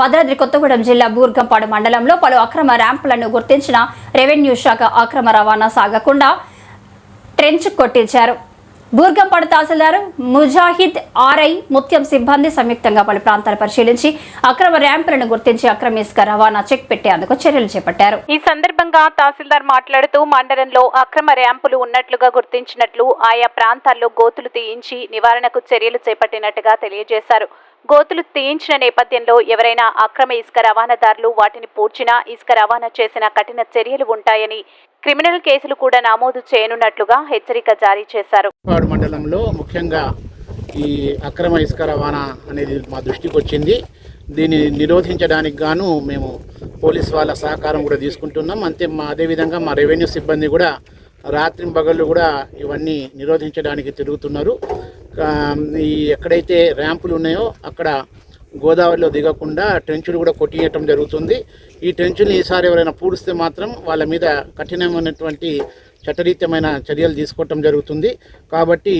భద్రాద్రి కొత్తగూడెం జిల్లా బూర్గంపాడు మండలంలో పలు అక్రమ ర్యాంపులను గుర్తించిన రెవెన్యూ శాఖ అక్రమ రవాణా సాగకుండా ట్రెంచ్ కొట్టించారు. బూర్గంపాడు తహసీల్దార్ ముజాహిద్ ఆర్ఐ ముత్యం సిబ్బంది సంయుక్తంగా పలు ప్రాంతాలు పరిశీలించి అక్రమ ర్యాంపులను గుర్తించి అక్రమ ఇసుక రవాణా చెక్ పెట్టేందుకు చర్యలు చేపట్టారు. ఈ సందర్భంగా తహసీల్దార్ మాట్లాడుతూ మండలంలో అక్రమ ర్యాంపులు ఉన్నట్లుగా గుర్తించినట్లు ఆయా ప్రాంతాల్లో గోతులు తీయించి నివారణకు చర్యలు చేపట్టినట్టుగా తెలియజేశారు. గోతులు తీయించిన నేపథ్యంలో ఎవరైనా అక్రమ ఇసుక రవాణాదారులు వాటిని పూడ్చినా ఇసుక రవాణా చేసిన కఠిన చర్యలు ఉంటాయని క్రిమినల్ కేసులు కూడా నమోదు చేయనున్నట్లుగా హెచ్చరిక జారీ చేశారు. మండలంలో ముఖ్యంగా ఈ అక్రమ ఇసుక రవాణా అనేది మా దృష్టికి వచ్చింది. దీన్ని నిరోధించడానికి గాను మేము పోలీస్ వాళ్ళ సహకారం కూడా తీసుకుంటున్నాం. అంతే మా అదేవిధంగా మా రెవెన్యూ సిబ్బంది కూడా రాత్రి పగళ్ళు కూడా ఇవన్నీ నిరోధించడానికి తిరుగుతున్నారు. ఈ ఎక్కడైతే ర్యాంపులు ఉన్నాయో అక్కడ గోదావరిలో దిగకుండా ట్రెంచులు కూడా కొట్టియటం జరుగుతుంది. ఈ ట్రెంచుని ఈసారి ఎవరైనా పూడిస్తే మాత్రం వాళ్ళ మీద కఠినమైనటువంటి చట్టరీత్యమైన చర్యలు తీసుకోవటం జరుగుతుంది. కాబట్టి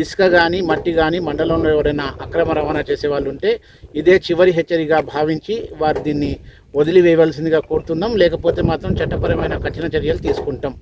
ఇసుక కానీ మట్టి కానీ మండలంలో ఎవరైనా అక్రమ రవాణా చేసే వాళ్ళు ఉంటే ఇదే చివరి హెచ్చరిగా భావించి వారు దీన్ని వదిలివేయవలసిందిగా కోరుతున్నాం. లేకపోతే మాత్రం చట్టపరమైన కఠిన చర్యలు తీసుకుంటాం.